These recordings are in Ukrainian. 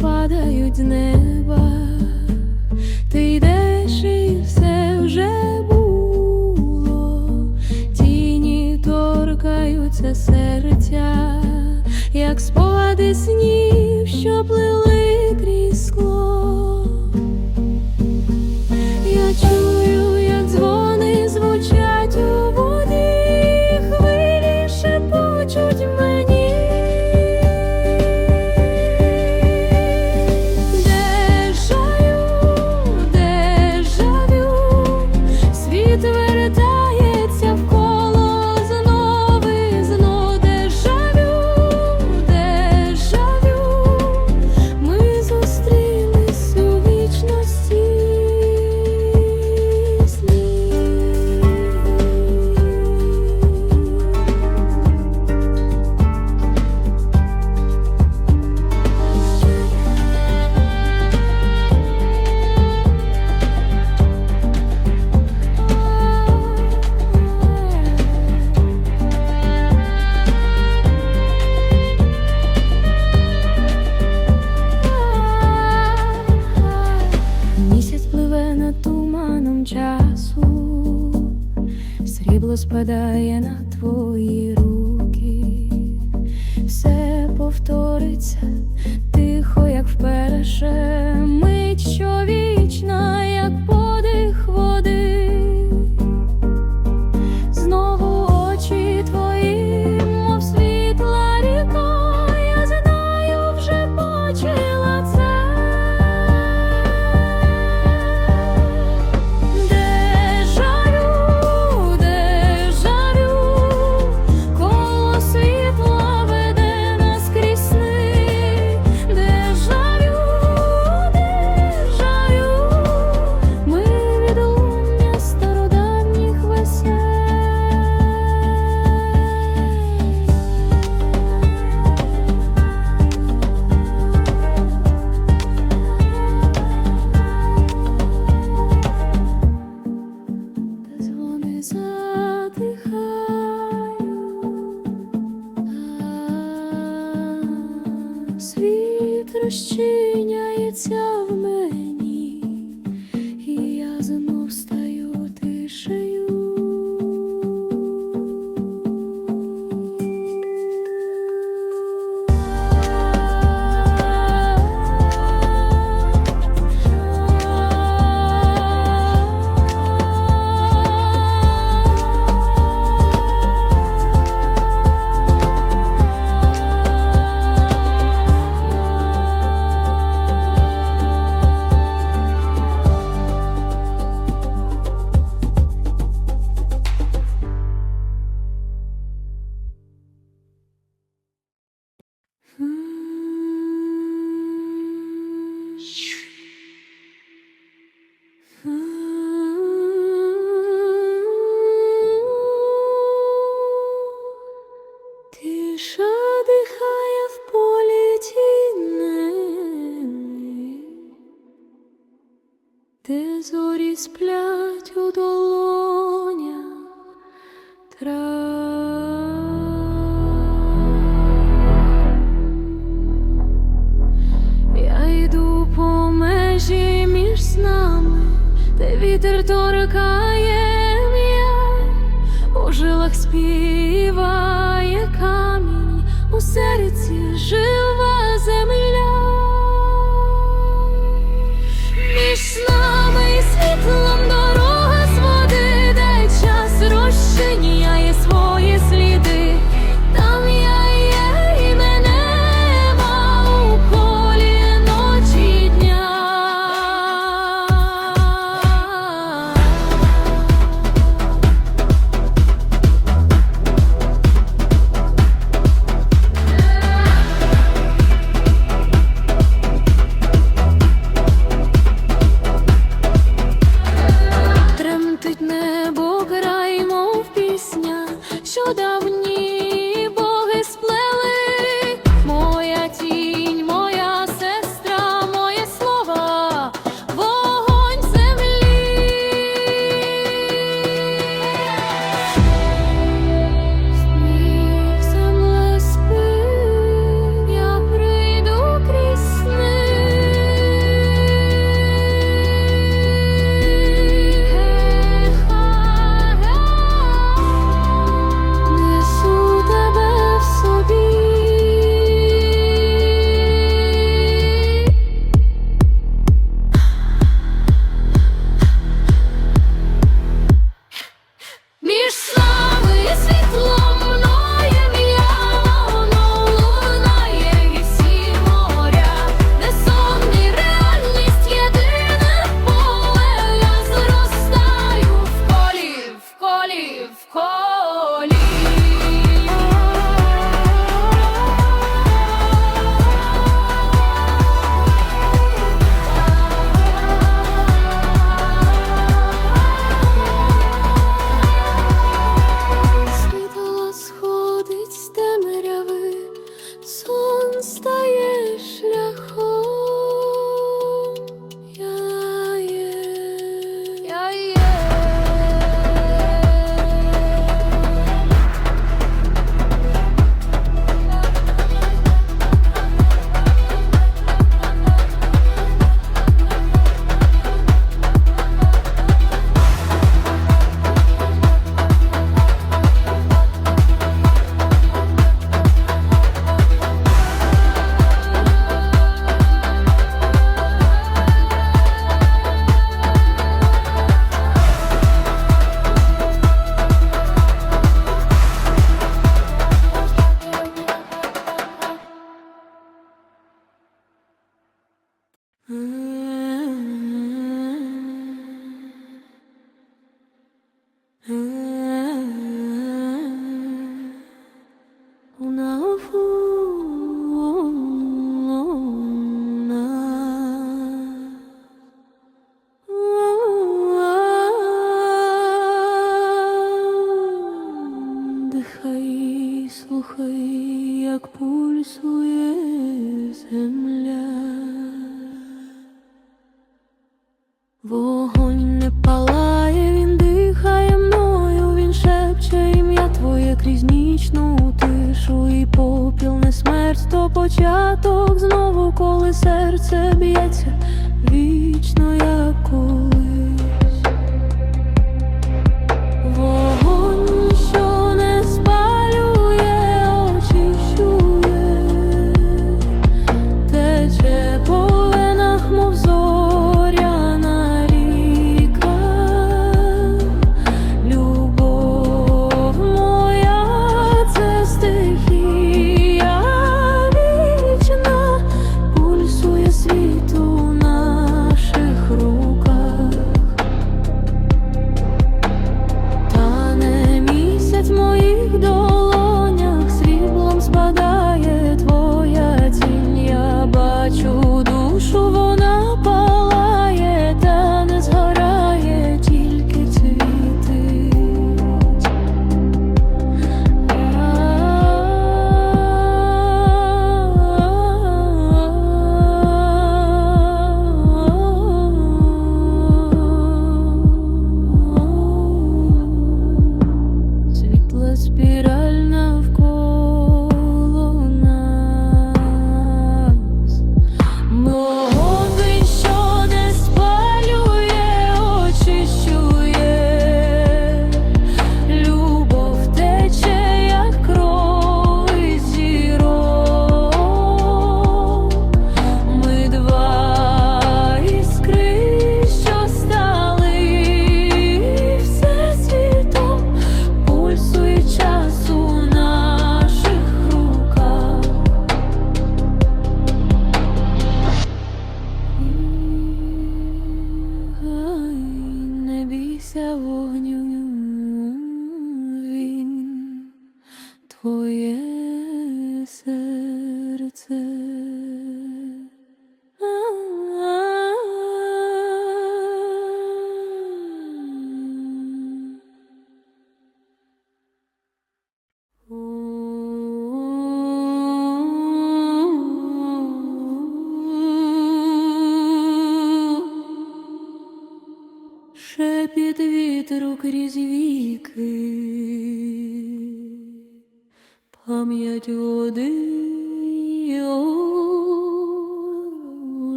падають з неба, ти йдеш і все вже було, тіні торкаються серця, як спогади сні. торкає м'я, у жилах співає камінь у серці жив. Початок знову, коли серце б'ється. Вічно як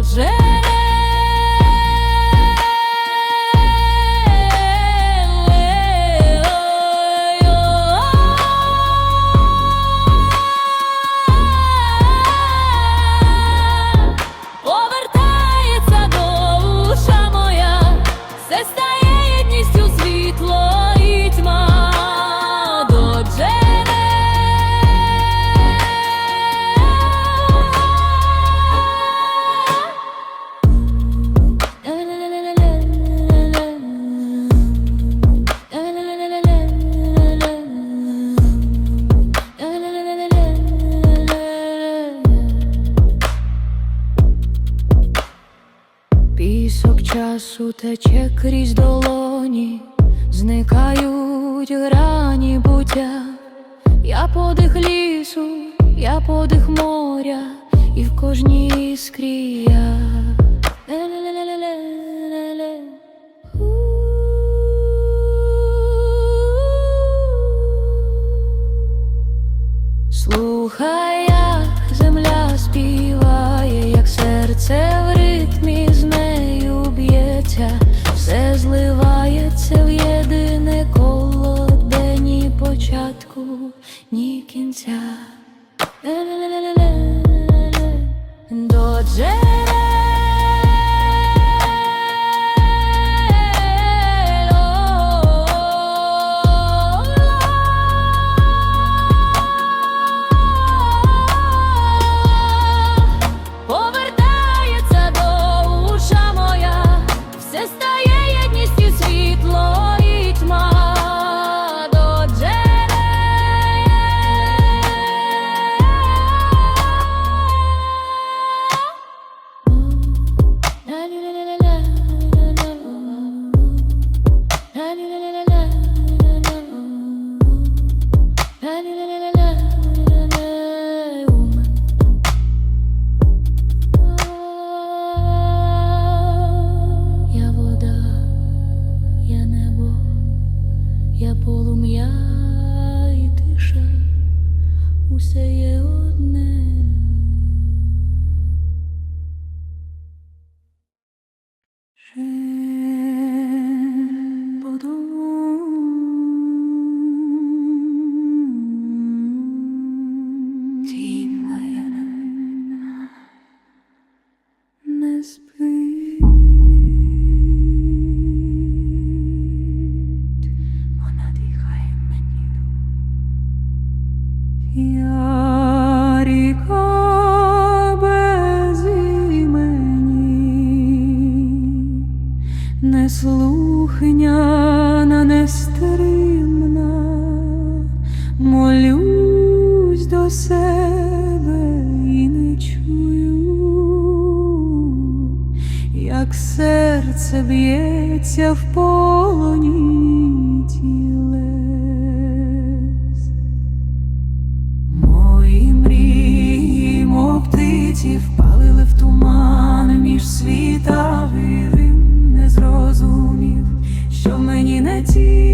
Jay. Час утече крізь долоні, зникають грані буття, я подих лісу, я подих моря, і в кожній іскрі я. серце б'ється в полоні тілес. Мої мрії, мов птиці, впалили в туман між світами. Він не зрозумів, що мені не ті.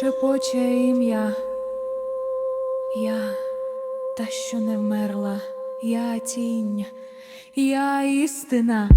Шепоче ім'я. Я та, що не вмерла, я тінь, я істина.